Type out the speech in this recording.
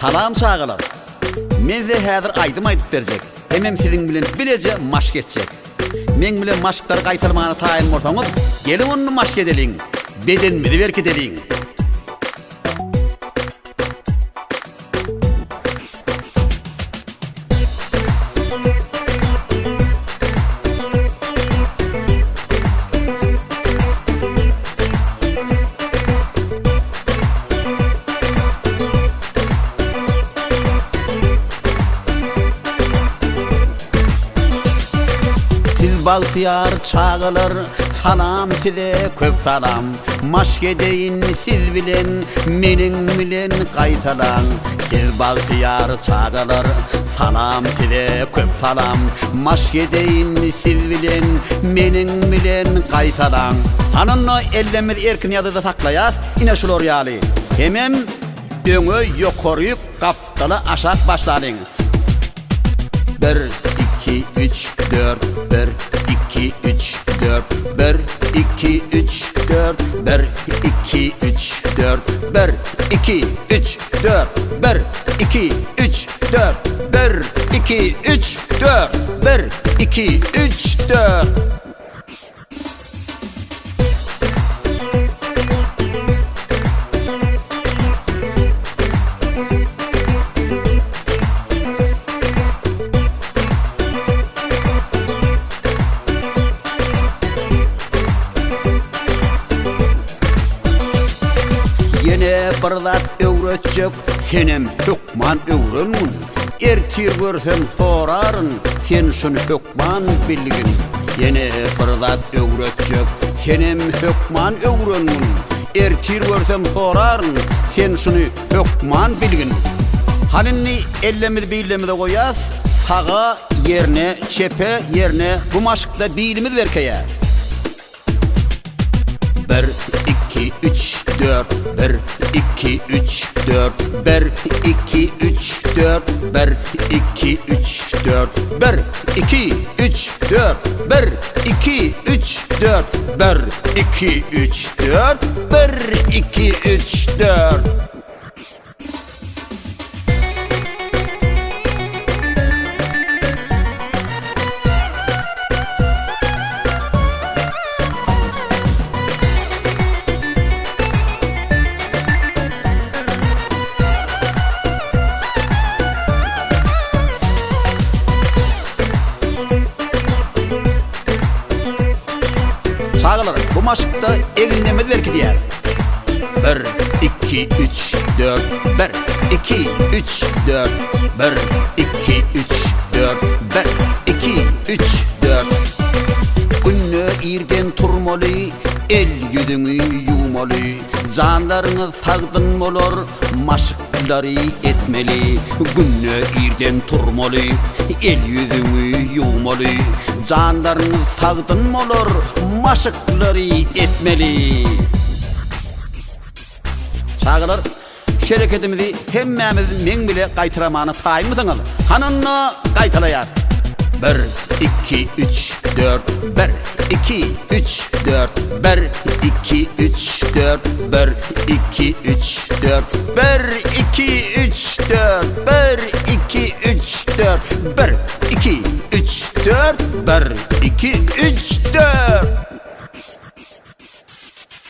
Salam çağılar. Men size häzir aýdym aýdyp berjek. Hemem siziň bilen bilece maşk etjek. Men bilen maşklar gaýtylmagyny taýyn bolsaňyz, gelin onu maşk edeliň. Bedenimizi berk edeliň. Siz baltıyar çağılır Salam size köp salam. Maşk edeyin siz bilen Menin bilen kaytalan. Siz baltıyar çağılır Salam size köp salam. Maşk edeyin siz bilen Menin bilen kaytalan. Hanınla ellemiz erkin yadıda saklayas Ine şulor yali Hemem Döngü yokoruyuk kaptalı aşak başlayın bir, dört, bir, iki, üç, dört, bir, iki, üç, dört, bir, iki, üç, dört, bir, iki, üç, dört. Yine bir zat öwretjek, senem hükman öwrenmin. Ertir görsen sorarın, sen şunu hükman bilgin. Yine bir zat öwretjek, senem hükman öwrenmin. Ertir görsem sorarın, sen şunu hükman bilgin. Halinni ellemiz biylemize koyas, sağa yerine, çepe yerine bu maşıkta bilimiz verkeye. Bir, iki, üç, dört, bir, iki, üç, dört, bir, iki, üç, dört, bir, iki, üç, dört, bir, iki, üç, dört, bir, iki, üç, dört, bir, iki, üç, dört, bir, iki, üç, Çağılır bu maşıkta elinlemez verki diyer. Bir, iki, üç, dört, bir, iki, üç, dört, bir, iki, üç, dört, bir, iki, üç, dört. Günne irgen turmalı, el yüzünü yumalı, canlarını sağdın bolor, maşıkları etmeli. Günne irgen turmalı, el yüzünü yumalı, canlarını sağdın bolor, maşıkları etmeli. Çağılır, şereketimizi hemmemiz men bile qaytıramanı tayin mısınız? Hanınla qaytalayar. Bir, iki, üç, dört, bir, iki, üç, dört, bir, iki, üç, dört, bir, iki, üç, dört, bir, iki, üç, dört, Dar